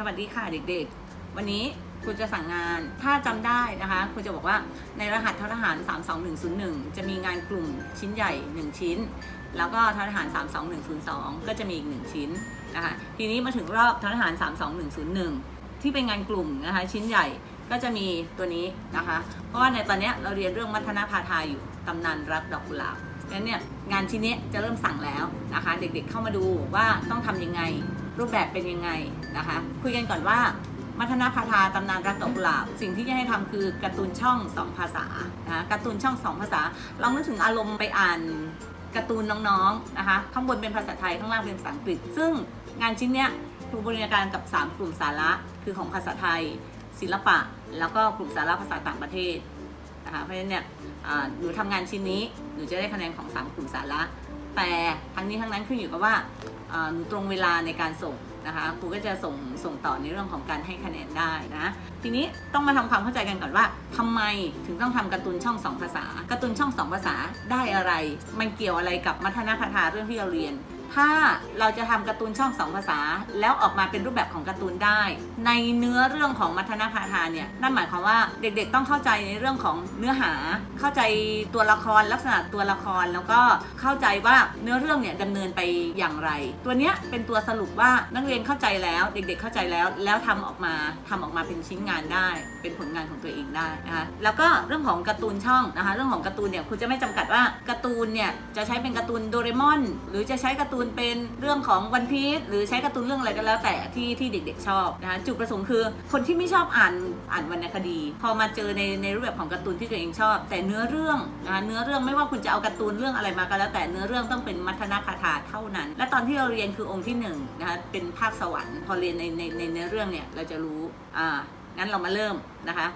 สวัสดีค่ะเด็กๆ วันนี้คุณจะสั่งงานถ้าจำได้นะคะคุณจะบอกว่าในรหัสททหาร 32101 จะมีงานกลุ่มชิ้นใหญ่ 1 ชิ้น แล้วก็ททหาร 32102 ก็จะมีอีก 1 ชิ้นนะคะทีนี้มาถึงรอบททหาร 32101 ที่เป็นงานกลุ่มนะคะชิ้นใหญ่ก็จะมีตัวนี้นะคะ เพราะว่าในตอนนี้เราเรียนเรื่องมัทนาพาทาอยู่ตำนานรักดอกกุหลาบงั้นเนี่ยงานชิ้นนี้จะเริ่มสั่งแล้วนะคะ เด็กๆเข้ามาดูว่าต้องทำยังไง รูปแบบเป็นยังไงนะคะ คุยกันก่อนว่ามัทนาพาทาตำนานรักดอกกุหลาบ สิ่งที่จะให้ทำคือการ์ตูนช่อง2ภาษานะการ์ตูนช่อง2ภาษาลองนึกถึงอารมณ์ไปอ่านการ์ตูนน้องๆนะคะข้างบนเป็นภาษาไทยข้างล่างเป็นภาษาอังกฤษ ซึ่งงานชิ้นเนี้ยถูกบริการกับ 3 กลุ่มสาระคือของภาษาไทย ศิลปะ แล้วก็กลุ่มสาระภาษาต่างประเทศนะคะเพราะฉะนั้นเนี่ยหนูทำงานชิ้นนี้หนูจะได้คะแนนของ 3 กลุ่มสาระแต่ทั้งนี้ทั้งนั้นขึ้นอยู่กับว่า ตรงเวลาในการส่งนะคะครูก็จะส่งส่งต่อในเรื่องของการให้คะแนนได้นะ ทีนี้ต้องมาทำความเข้าใจกันก่อนว่าทำไมถึงต้องทำการ์ตูนช่อง 2 ภาษาการ์ตูนช่อง 2 ภาษาได้อะไร มันเกี่ยวอะไรกับมัธนาคาถาเรื่องที่เราเรียน ถ้าเราจะทำการ์ตูนช่องสองภาษา แล้วออกมาเป็นรูปแบบของการ์ตูนได้ ในเนื้อเรื่องของมัทนาคาทาเนี่ยนั่นหมายความว่าเด็กๆต้องเข้าใจในเรื่องของเนื้อหา เข้าใจตัวละครลักษณะตัวละครแล้วก็เข้าใจว่าเนื้อเรื่องเนี่ยดำเนินไปอย่างไร ตัวเนี้ยเป็นตัวสรุปว่านักเรียนเข้าใจแล้วเด็กๆเข้าใจแล้ว แล้วทำออกมาทำออกมาเป็นชิ้นงานได้ เป็นผลงานของตัวเองได้นะคะแล้วก็เรื่องของการ์ตูนช่องนะคะเรื่องของการ์ตูนเนี่ยคุณจะไม่จำกัดว่าการ์ตูนเนี่ยจะใช้เป็นการ์ตูนโดเรมอน หรือจะใช้การ์ตูนเป็นเรื่องของวันพีซหรือใช้การ์ตูนเรื่องอะไรก็แล้วแต่ที่ที่เด็กๆชอบนะคะจุดประสงค์คือ คนที่ไม่ชอบอ่านอ่านวรรณคดี พอมาเจอในในรูปแบบของการ์ตูนที่ตัวเองชอบ แต่เนื้อเรื่องนะคะเนื้อเรื่องไม่ว่าคุณจะเอาการ์ตูนเรื่องอะไรมาก็แล้วแต่เนื้อเรื่องต้องเป็นมัทนาคาถาเท่านั้น และตอนที่เราเรียนคือองค์ที่หนึ่งนะคะเป็นภาคสวรรค์พอเรียนในในในเนื้อเรื่องเนี่ยเราจะรู้อ่างั้นเรามาเริ่มนะคะ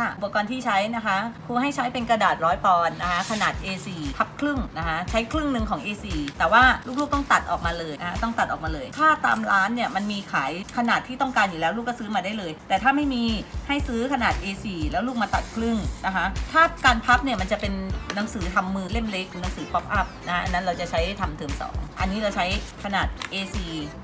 ค่ะอุปกรณ์ที่ใช้นะคะครูให้ใช้เป็นกระดาษร้อยปอนด์นะคะขนาด A4 พับครึ่งนะคะใช้ครึ่งหนึ่งของ A4 แต่ว่าลูกๆต้องตัดออกมาเลยนะคะต้องตัดออกมาเลย ถ้าตามร้านเนี่ยมันมีขายขนาดที่ต้องการอยู่แล้วลูกก็ซื้อมาได้เลย แต่ถ้าไม่มีให้ซื้อขนาด A4 แล้วลูกมาตัดครึ่งนะคะ ถ้าการพับเนี่ยมันจะเป็นหนังสือทำมือเล่มเล็กหนังสือป๊อปอัพนะอันนั้นเราจะใช้ทำเทอมสองอันนี้เราใช้ขนาด A4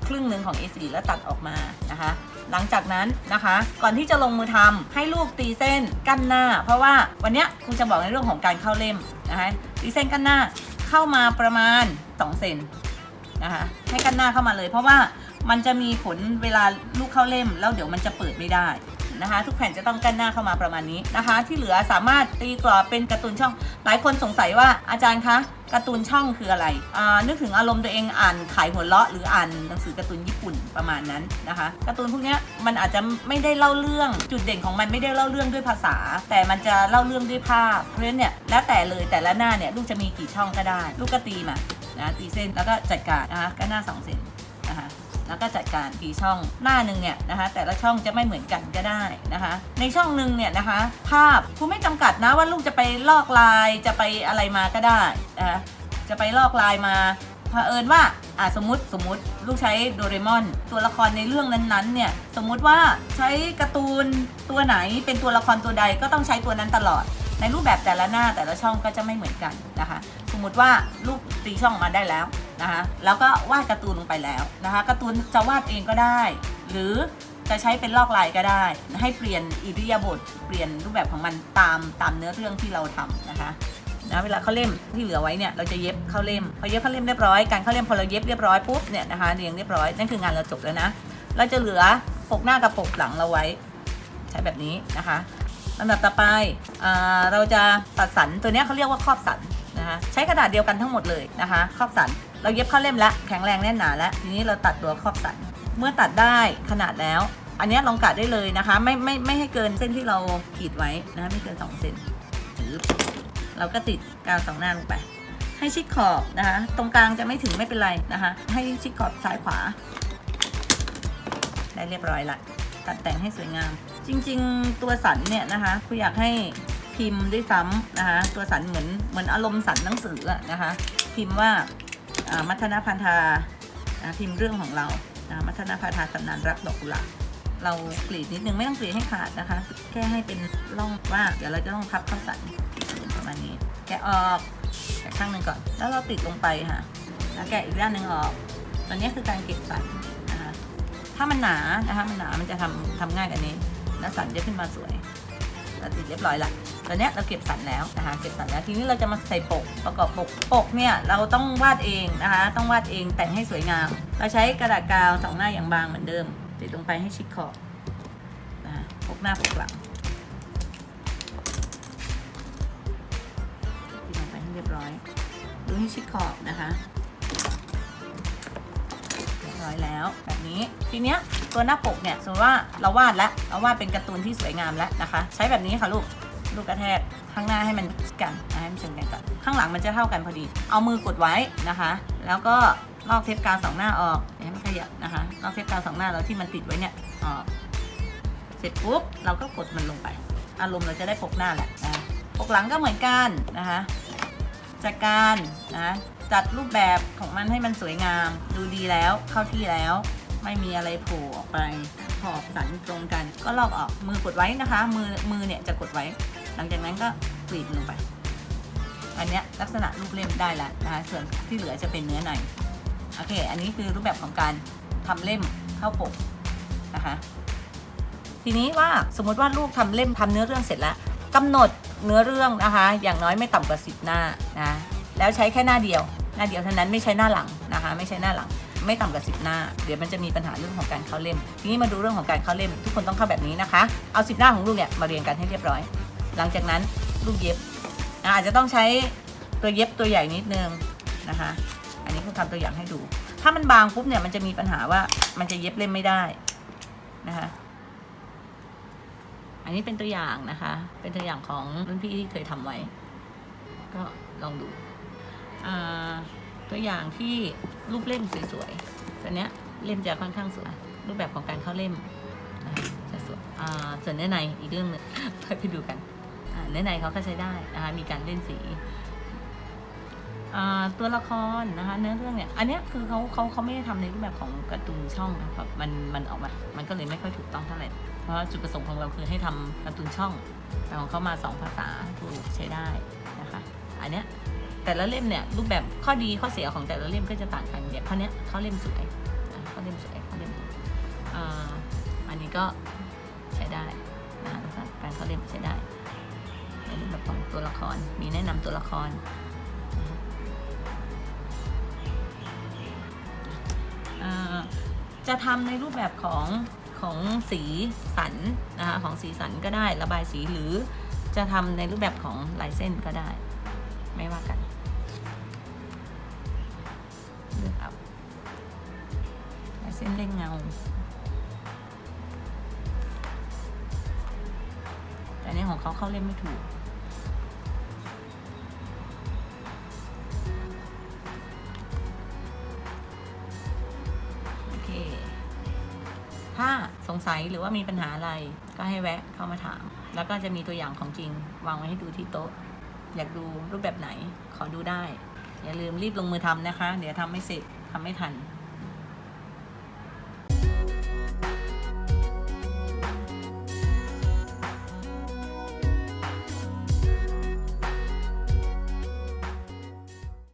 ครึ่งหนึ่งของ A4 แล้วตัดออกมานะคะหลังจากนั้นนะคะ ก่อนที่จะลงมือทำให้ลูกตีเส้นกั้นหน้า เพราะว่าวันนี้ครูจะบอกในเรื่องของการเข้าเล่มนะคะตีเส้นกั้นหน้าเข้ามาประมาณ2เซนนะคะให้กั้นหน้าเข้ามาเลย เพราะว่ามันจะมีผลเวลาลูกเข้าเล่ม แล้วเดี๋ยวมันจะเปิดไม่ได้นะคะ ทุกแผ่นจะต้องกั้นหน้าเข้ามาประมาณนี้นะคะ ที่เหลือสามารถตีกรอบเป็นการ์ตูนช่อง หลายคนสงสัยว่าอาจารย์คะ การ์ตูนช่องคืออะไรอ่านึกถึงอารมณ์ตัวเองอ่านขายหัวเราะหรืออ่านหนังสือการ์ตูนญี่ปุ่นประมาณนั้นนะคะการ์ตูนพวกนี้มันอาจจะไม่ได้เล่าเรื่องจุดเด่นของมันไม่ได้เล่าเรื่องด้วยภาษา แต่มันจะเล่าเรื่องด้วยภาพเพราะฉะนั้นเนี่ยแล้วแต่เลยแต่ละหน้าเนี่ยลูกจะมีกี่ช่องก็ได้ ลูกก็ตีมานะตีเส้นแล้วก็จัดการนะคะก็หน้าสองเซนน แล้วก็จัดการกี่ช่องหน้าหนึ่งเนี่ยนะคะ แต่ละช่องจะไม่เหมือนกันก็ได้นะคะ ในช่องหนึ่งเนี่ยนะคะ ภาพครูไม่จำกัดนะว่าลูกจะไปลอกลายจะไปอะไรมาก็ได้นะคะจะไปลอกลายมาเผอิญว่าอะสมมติสมมติลูกใช้โดเรมอน ตัวละครในเรื่องนั้นๆเนี่ยสมมุติว่าใช้การ์ตูนตัวไหนเป็นตัวละครตัวใดก็ต้องใช้ตัวนั้นตลอด ในรูปแบบแต่ละหน้าแต่ละช่องก็จะไม่เหมือนกันนะคะ สมมติว่าลูกตีช่องมาได้แล้ว นะคะแล้วก็วาดการ์ตูนลงไปแล้วนะคะการ์ตูนจะวาดเองก็ได้ หรือจะใช้เป็นลอกลายก็ได้ ให้เปลี่ยนอิริยาบถเปลี่ยนรูปแบบของมันตามตามเนื้อเรื่องที่เราทำนะคะนะเวลาเข้าเล่มที่เหลือไว้เนี่ยเราจะเย็บเข้าเล่มพอเย็บเข้าเล่มเรียบร้อยการเข้าเล่มพอเราเย็บเรียบร้อยปุ๊บเนี่ยนะคะเรียงเรียบร้อยนั่นคืองานเราจบแล้วนะเราจะเหลือปกหน้ากับปกหลังเราไว้ ใช้แบบนี้นะคะลำดับต่อไปอ่าเราจะตัดสันตัวนี้เขาเรียกว่าครอบสันนะคะใช้กระดาษเดียวกันทั้งหมดเลยนะคะ ครอบสัน เราเย็บเข้าเล่มแล้วแข็งแรงแน่นหนาแล้วทีนี้เราตัดตัวครอบสันเมื่อตัดได้ขนาดแล้ว อันนี้ลองกะได้เลยนะคะ ไม่ไม่ไม่ให้เกินเส้นที่เราขีดไว้นะคะไม่เกิน2เซนเราก็ติดกาวสองหน้าลงไป ให้ชิดขอบนะคะ ตรงกลางจะไม่ถึงไม่เป็นไรนะคะ ให้ชิดขอบซ้ายขวา ได้เรียบร้อยละตัดแต่งให้สวยงาม จริง ๆ ตัวสันเนี่ยนะคะครูอยากให้พิมพ์ด้วยซ้ำนะคะ ตัวสันเหมือนเหมือนอารมณ์สันหนังสืออะนะคะ พิมพ์ว่า มัทนาพันธาพิมพ์เรื่องของเรามัทนาพันธาตำนานรักดอกกุหลาบเรากรีดนิดนึงไม่ต้องกรีดให้ขาดนะคะ แค่ให้เป็นร่องว่าเดี๋ยวเราจะต้องพับเข้าสันประมาณนี้ แกะออกแกะข้างหนึ่งก่อน แล้วเราติดลงไปค่ะ แล้วแกะอีกด้านหนึ่งออกตอนนี้คือการเก็บสันนะคะถ้ามันหนานะคะมันหนามันจะทำทำง่ายกว่านี้ แล้วสันจะขึ้นมาสวยเราติดเรียบร้อยละ ตอนเนี้ยเราเก็บสันแล้วนะคะ เก็บสันแล้วทีนี้เราจะมาใส่ปกประกอบปกปกเนี่ยเราต้องวาดเองนะคะ ต้องวาดเองแต่งให้สวยงาม เราใช้กระดาษกาวสองหน้าอย่างบางเหมือนเดิม ติดลงไปให้ชิดขอบนะคะปกหน้าปกหลังติดลงไปให้เรียบร้อยดูให้ชิดขอบนะคะเรียบร้อยแล้วแบบนี้ทีเนี้ยตัวหน้าปกเนี่ยสมมติว่าเราวาดแล้วเราวาดเป็นการ์ตูนที่สวยงามแล้วนะคะ ใช้แบบนี้ค่ะลูก ลูกกระแทกข้างหน้าให้มันกันนะให้มันเชิงกันก่อนข้างหลังมันจะเท่ากันพอดี เอามือกดไว้นะคะ แล้วก็ลอกเทปกาวสองหน้าออกให้มันขยับนะคะลอกเทปกาวสองหน้าแล้วที่มันติดไว้เนี่ยออกเสร็จปุ๊บเราก็กดมันลงไป อารมณ์เราจะได้ปกหน้าแหละนะปกหลังก็เหมือนกันนะคะจัดการนะจัดรูปแบบของมันให้มันสวยงาม ดูดีแล้วเข้าที่แล้ว ไม่มีอะไรโผล่ออกไปขอบสันตรงกัน ก็ลอกออกมือกดไว้นะคะ มือมือเนี่ยจะกดไว้ หลังจากนั้นก็กรีดลงไป อันนี้ลักษณะรูปเล่มได้แล้วนะคะส่วนที่เหลือจะเป็นเนื้อในโอเค อันนี้คือรูปแบบของการทำเล่มเข้าปกนะคะ ทีนี้ว่าสมมติว่าลูกทำเล่มทำเนื้อเรื่องเสร็จแล้วกำหนดเนื้อเรื่องนะคะ อย่างน้อยไม่ต่ำกว่าสิบหน้านะแล้วใช้แค่หน้าเดียว หน้าเดียวเท่านั้นไม่ใช้หน้าหลังนะคะ ไม่ใช่หน้าหลัง ไม่ต่ำกว่าสิบหน้า เดี๋ยวมันจะมีปัญหาเรื่องของการเข้าเล่ม ทีนี้มาดูเรื่องของการเข้าเล่ม ทุกคนต้องเข้าแบบนี้นะคะ เอาสิบหน้าของลูกเนี่ยมาเรียงกันให้เรียบร้อย หลังจากนั้นลูกเย็บอาจจะต้องใช้ตัวเย็บตัวใหญ่นิดนึงนะคะ อันนี้คุณทำตัวอย่างให้ดู ถ้ามันบางปุ๊บเนี่ยมันจะมีปัญหาว่ามันจะเย็บเล่มไม่ได้นะคะอันนี้เป็นตัวอย่างนะคะ เป็นตัวอย่างของรุ่นพี่ที่เคยทำไว้ ก็ลองดู ตัวอย่างที่รูปเล่มสวยๆ ตัวเนี้ยเล่มจะค่อนข้างสวย รูปแบบของการเข้าเล่มนะะจะสวยอ่าส่วนเนื้อในอีกเรื่องหนึงไปดูกัน อ่านในเขาก็ใช้ได้นะคะมีการเล่นสีตัวละครนะคะเนื้อเรื่องเนี่ยอันนี้คือเขาเขาเขาไม่ได้ทำในรูปแบบของการ์ตูนช่องนะครับมันมันออกมา มันก็เลยไม่ค่อยถูกต้องเท่าไหร่เพราะจุดประสงค์ของเราคือให้ทำการ์ตูนช่องแต่ของเขามาสองภาษาถูกใช้ได้นะคะอันเนี้ยแต่ละเล่มเนี่ยรูปแบบข้อดีข้อเสียของแต่ละเล่มก็จะต่างกันเนี่ยข้อเนี้ยเขาเล่มสวยอะเขาเล่มสวยเขาเล่มอ่าอันนี้ก็ใช้ได้นะคะการเขาเล่มใช้ได้ ของตัวละคร มีแนะนำตัวละคร จะทำในรูปแบบของของสีสันนะคะของสีสันก็ได้ระบายสีหรือจะทำในรูปแบบของลายเส้นก็ได้ ไม่ว่ากันเลือกเอาลายเส้นเล่งเงาแต่ในของเขาเข้าเล่นไม่ถูก ถ้าสงสัยหรือว่ามีปัญหาอะไรก็ให้แวะเข้ามาถาม แล้วก็จะมีตัวอย่างของจริง วางไว้ให้ดูที่โต๊ะ อยากดูรูปแบบไหนขอดูได้ อย่าลืมรีบลงมือทำนะคะ เดี๋ยวทำไม่เสร็จทำไม่ทัน